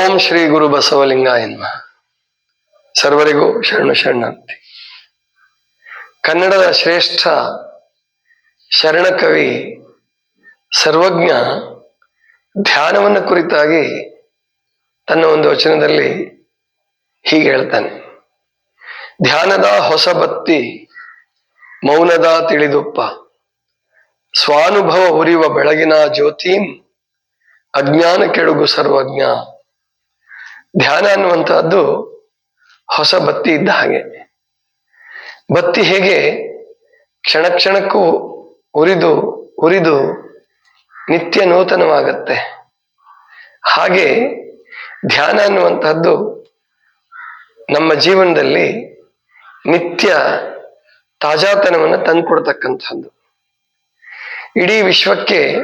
ಓಂ ಶ್ರೀ ಗುರು ಬಸವಲಿಂಗ ಎನ್ಮ ಸರ್ವರಿಗೂ ಶರಣು ಕನ್ನಡದ ಶ್ರೇಷ್ಠ ಶರಣ ಕವಿ ಸರ್ವಜ್ಞ, ಧ್ಯಾನವನ್ನು ಕುರಿತಾಗಿ ತನ್ನ ಒಂದು ವಚನದಲ್ಲಿ ಹೀಗೆ ಹೇಳ್ತಾನೆ. ಧ್ಯಾನದ ಹೊಸ ಬತ್ತಿ, ಮೌನದ ತಿಳಿದುಪ್ಪ. ಸ್ವಾನುಭವ ಉರಿಯುವ ಬೆಳಗಿನ ಜ್ಯೋತಿ, ಅಜ್ಞಾನ ಕೆಡುಗು ಸರ್ವಜ್ಞ. ಧ್ಯಾನ ಅನ್ನುವಂತಹದ್ದು ಹೊಸ ಬತ್ತಿ ಇದ್ದ ಹಾಗೆ. ಬತ್ತಿ ಹೇಗೆ ಕ್ಷಣ ಕ್ಷಣಕ್ಕೂ ಉರಿದು ಉರಿದು ನಿತ್ಯ ನೂತನವಾಗತ್ತೆ. ಹಾಗೆ ಧ್ಯಾನ ಅನ್ನುವಂತಹದ್ದು ನಮ್ಮ ಜೀವನದಲ್ಲಿ ನಿತ್ಯ ತಾಜಾತನವನ್ನು ತಂದುಕೊಡ್ತಕ್ಕಂಥದ್ದು ಇಡೀ ವಿಶ್ವಕ್ಕೆ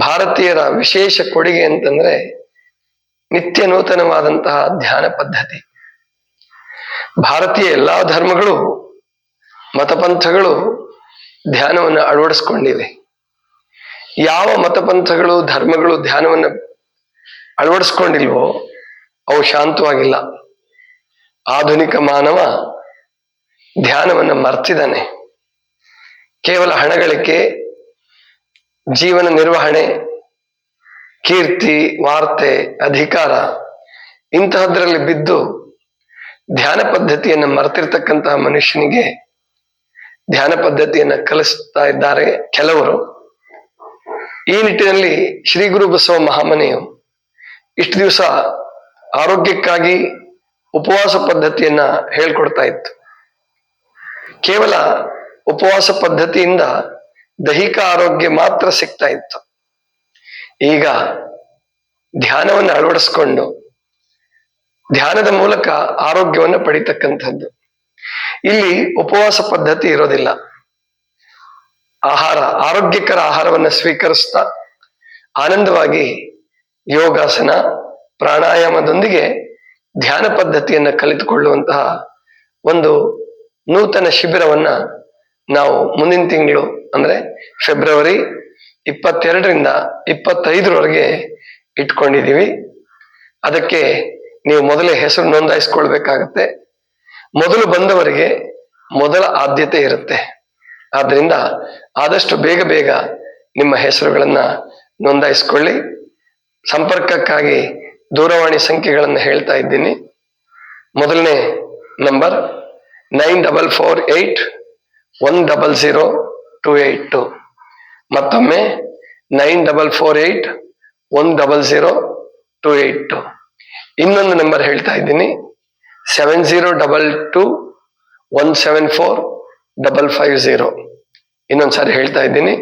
ಭಾರತೀಯರ ವಿಶೇಷ ಕೊಡುಗೆ ಅಂತಂದ್ರೆ ನಿತ್ಯ ನೂತನವಾದಂತಹ ಧ್ಯಾನ ಪದ್ಧತಿ. ಭಾರತೀಯ ಎಲ್ಲಾ ಧರ್ಮಗಳು, ಮತಪಂಥಗಳು ಧ್ಯಾನವನ್ನು ಅಳವಡಿಸ್ಕೊಂಡಿವೆ. ಯಾವ ಮತಪಂಥಗಳು, ಧರ್ಮಗಳು ಧ್ಯಾನವನ್ನು ಅಳವಡಿಸ್ಕೊಂಡಿಲ್ವೋ, ಅವು ಶಾಂತವಾಗಿಲ್ಲ. ಆಧುನಿಕ ಮಾನವ ಧ್ಯಾನವನ್ನು ಮರ್ತಿದ್ದಾನೆ. ಕೇವಲ ಹಣಗಳಿಕೆ, ಜೀವನ ನಿರ್ವಹಣೆ ಕೀರ್ತಿ, ವಾರ್ತೆ, ಅಧಿಕಾರ ಇಂತಹದ್ರಲ್ಲಿ ಬಿದ್ದು ಧ್ಯಾನ ಪದ್ಧತಿಯನ್ನು ಮರೆತಿರ್ತಕ್ಕಂತಹ ಮನುಷ್ಯನಿಗೆ ಧ್ಯಾನ ಪದ್ಧತಿಯನ್ನು ಕಲಿಸ್ತಾ ಇದ್ದಾರೆ ಕೆಲವರು. ಈ ನಿಟ್ಟಿನಲ್ಲಿ ಶ್ರೀ ಗುರು ಬಸವ ಮಹಾಮನೆಯು ಇಷ್ಟು ದಿವಸ ಆರೋಗ್ಯಕ್ಕಾಗಿ ಉಪವಾಸ ಪದ್ಧತಿಯನ್ನ ಹೇಳ್ಕೊಡ್ತಾ ಇತ್ತು. ಕೇವಲ ಉಪವಾಸ ಪದ್ಧತಿಯಿಂದ ದೈಹಿಕ ಆರೋಗ್ಯ ಮಾತ್ರ ಸಿಗ್ತಾ ಇತ್ತು. ಈಗ ಧ್ಯಾನವನ್ನು ಅಳವಡಿಸ್ಕೊಂಡು ಧ್ಯಾನದ ಮೂಲಕ ಆರೋಗ್ಯವನ್ನು ಪಡಿತಕ್ಕಂಥದ್ದು. ಇಲ್ಲಿ ಉಪವಾಸ ಪದ್ಧತಿ ಇರೋದಿಲ್ಲ. ಆಹಾರ, ಆರೋಗ್ಯಕರ ಆಹಾರವನ್ನು ಸ್ವೀಕರಿಸ್ತಾ ಆನಂದವಾಗಿ ಯೋಗಾಸನ, ಪ್ರಾಣಾಯಾಮದೊಂದಿಗೆ ಧ್ಯಾನ ಪದ್ಧತಿಯನ್ನು ಕಲಿತುಕೊಳ್ಳುವಂತಹ ಒಂದು ನೂತನ ಶಿಬಿರವನ್ನ ನಾವು ಮುಂದಿನ ತಿಂಗಳು, ಅಂದ್ರೆ ಫೆಬ್ರವರಿ ಇಪ್ಪತ್ತೆರಡರಿಂದ ಇಪ್ಪತ್ತೈದರವರೆಗೆ ಇಟ್ಕೊಂಡಿದ್ದೀವಿ. ಅದಕ್ಕೆ ನೀವು ಮೊದಲೇ ಹೆಸರು ನೋಂದಾಯಿಸ್ಕೊಳ್ಬೇಕಾಗತ್ತೆ. ಮೊದಲು ಬಂದವರಿಗೆ ಮೊದಲ ಆದ್ಯತೆ ಇರುತ್ತೆ. ಆದ್ದರಿಂದ ಆದಷ್ಟು ಬೇಗ ಬೇಗ ನಿಮ್ಮ ಹೆಸರುಗಳನ್ನು ನೋಂದಾಯಿಸ್ಕೊಳ್ಳಿ. ಸಂಪರ್ಕಕ್ಕಾಗಿ ದೂರವಾಣಿ ಸಂಖ್ಯೆಗಳನ್ನು ಹೇಳ್ತಾ ಇದ್ದೀನಿ. ಮೊದಲನೇ number nine double four eight one double zero two eight two. ಮತ್ತೊಮ್ಮೆ nine double four eight one double zero two eight two. ಇನ್ನೊಂದು ನಂಬರ್ ಹೇಳ್ತಾ ಇದ್ದೀನಿ. Seven zero double two one seven four double five zero. ಇನ್ನೊಂದು ಸಾರಿ ಹೇಳ್ತಾ ಇದ್ದೀನಿ.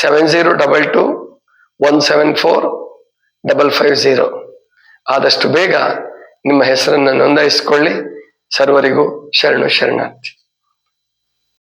Seven zero double two one seven four double five zero. ಆದಷ್ಟು ಬೇಗ ನಿಮ್ಮ ಹೆಸರನ್ನು ನೋಂದಾಯಿಸಿಕೊಳ್ಳಿ. ಸರ್ವರಿಗೂ ಶರಣು ಶರಣಾರ್ಥಿ.